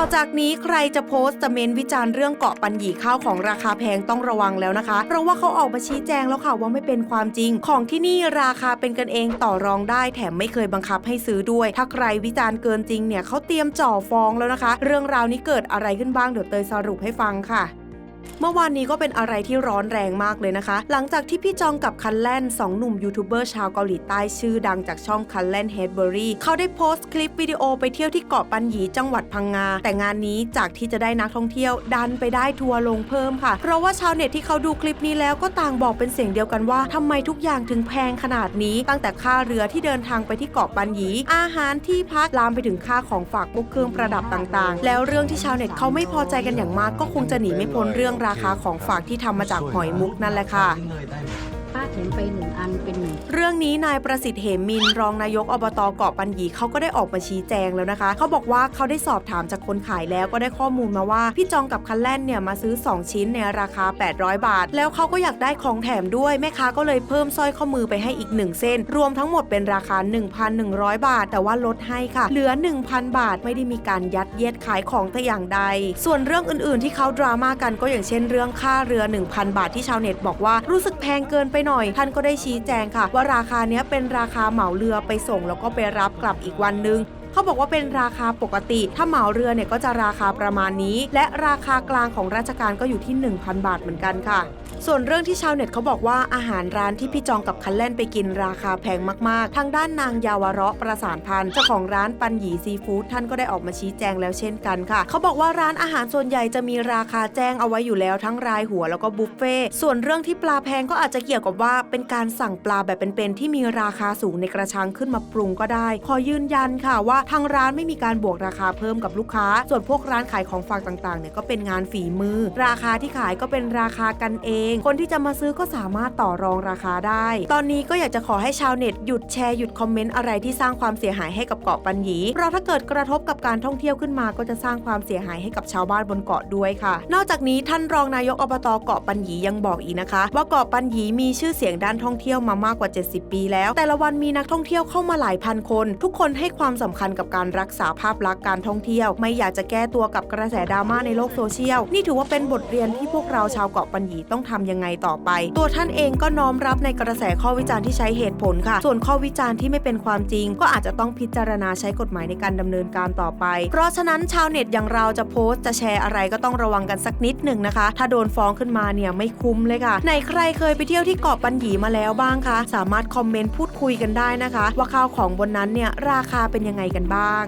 ต่อจากนี้ใครจะโพสต์จะเมนวิจารณ์เรื่องเกาะปันหยีข้าวของราคาแพงต้องระวังแล้วนะคะ เพราะว่าเขาออกมาชี้แจงแล้วค่ะว่าไม่เป็นความจริง ของที่นี่ราคาเป็นกันเองต่อรองได้ แถมไม่เคยบังคับให้ซื้อด้วย ถ้าใครวิจารณ์เกินจริงเนี่ยเขาเตรียมจ่อฟ้องแล้วนะคะ เรื่องราวนี้เกิดอะไรขึ้นบ้างเดี๋ยวเตยสรุปให้ฟังค่ะ เมื่อวานนี้ก็เป็นอะไรที่ร้อนแรงมากเลยนะคะ หลังจากที่พี่จองกับคันแลนสองหนุ่มยูทูบเบอร์ชาวเกาหลีใต้ชื่อดังจากช่องคันแลนเฮดเบอรี่เขาได้โพสต์คลิปวิดีโอไปเที่ยวที่เกาะปันหยีจังหวัดพังงา แต่งานนี้จากที่จะได้นักท่องเที่ยวดันไปได้ทัวร์ลงเพิ่มค่ะ เพราะว่าชาวเน็ตที่เขาดูคลิปนี้แล้วก็ต่างบอกเป็นเสียงเดียวกันว่าทำไมทุกอย่างถึงแพงขนาดนี้ ตั้งแต่ค่าเรือที่เดินทางไปที่เกาะปันหยี อาหารที่พักลามไปถึงค่าของฝากพวกเครื่องประดับต่างๆ แล้วเรื่องที่ชาวเน็ตเขาไม่พอใจกันอย่างมากก็คงจะหนีไม่พ้นเรื่องราคาของฝากที่ทำมาจากหอยมุกนั่นแหละค่ะ ป้าเห็นไปหนึ่งอันเป็นหนึ่งเรื่องนี้นายประสิทธิ์เหมมินรองนายกอบตเกาะปันหยีเขาก็ได้ออกมาชี้แจงแล้วนะคะ เขาบอกว่าเขาได้สอบถามจากคนขายแล้วก็ได้ข้อมูลมาว่า พี่จองกับคันแล่นเนี่ยมาซื้อ 2 ชิ้นในราคา 800 บาท แล้วเขาก็อยากได้ของแถมด้วย แม่ค้าก็เลยเพิ่มสร้อยข้อมือไปให้อีก 1 เส้น รวมทั้งหมดเป็นราคา 1,100 บาท แต่ว่าลดให้ค่ะ เหลือ 1,000 บาทไม่ได้มีการยัดเยียดขายของแต่อย่างใด ส่วนเรื่องอื่น ๆ ที่เขาดราม่ากันก็อย่างเช่น เรื่องค่าเรือ 1,000 บาทที่ชาวเน็ตบอกว่ารู้สึกแพงเกินไปหน่อย ท่านก็ได้ชี้แจงค่ะ ว่าราคาเนี้ยเป็นราคาเหมาเรือไปส่งแล้วก็ไปรับกลับอีกวันนึง เขาบอกว่าเป็นราคาปกติ ถ้าเหมาเรือเนี่ยก็จะราคาประมาณนี้ และราคากลางของราชการก็อยู่ที่ 1,000 บาทเหมือนกันค่ะ ส่วนเรื่องที่ชาวเน็ตเขาบอกว่าอาหารร้านที่พี่จองกับคันเล่นไปกินราคาแพงมาก ๆ ทางด้านนางยาวระประสานพันธ์เจ้าของร้านปันหยีซีฟู้ดท่านก็ได้ออกมาชี้แจงแล้วเช่นกันค่ะ เขาบอกว่าร้านอาหารส่วนใหญ่จะมีราคาแจ้งเอาไว้อยู่แล้วทั้งรายหัวแล้วก็บุฟเฟ่ส่วนเรื่องที่ปลาแพงก็อาจจะเกี่ยวกับว่าเป็นการสั่งปลาแบบเป็นๆที่มีราคาสูงในกระชังขึ้นมาปรุงก็ได้ ขอยืนยันค่ะว่าทางร้านไม่มีการบวกราคาเพิ่มกับลูกค้า ส่วนพวกร้านขายของฝากต่างๆเนี่ยก็เป็นงานฝีมือ ราคาที่ขายก็เป็นราคากันเอง คนที่จะมาซื้อก็สามารถต่อรองราคาได้ ตอนนี้ก็อยากจะขอให้ชาวเน็ตหยุดแชร์หยุดคอมเมนต์อะไรที่สร้างความเสียหายให้กับเกาะปันหยีเพราะถ้าเกิดกระทบกับการท่องเที่ยวขึ้นมาก็จะสร้างความเสียหายให้กับชาวบ้านบนเกาะด้วยค่ะ นอกจากนี้ท่านรองนายกอบตเกาะปันหยียังบอกอีกนะคะ ว่าเกาะปันหยีมีชื่อเสียงด้านท่องเที่ยวมามากกว่า 70 ปีแล้ว แต่ละวันมีนักท่องเที่ยวเข้ามาหลายพันคน ทุกคนให้ความสำคัญกับการรักษาภาพลักษณ์การท่องเที่ยว ไม่อยากจะแก้ตัวกับกระแสดราม่าในโลกโซเชียล นี่ถือว่าเป็นบทเรียนที่พวกเราชาวเกาะปันหยีต้องทำยังไงต่อไป ตัวท่านเองก็น้อมรับในกระแสข้อวิจารณ์ที่ใช้เหตุผลค่ะ ส่วนข้อวิจารณ์ที่ไม่เป็นความจริง ก็อาจจะต้องพิจารณาใช้กฎหมายในการดำเนินการต่อไป เพราะฉะนั้นชาวเน็ตอย่างเราจะโพสต์จะแชร์อะไรก็ต้องระวังกันสักนิดหนึ่งนะคะ ถ้าโดนฟ้องขึ้นมาเนี่ยไม่คุ้มเลยค่ะไหนใครเคยไปเที่ยวที่เกาะปันหยีมาแล้วบ้างคะสามารถคอมเมนต์พูดคุยกันได้นะคะ ว่าข้าวของบนนั้นเนี่ยราคาเป็นยังไงกันบ้าง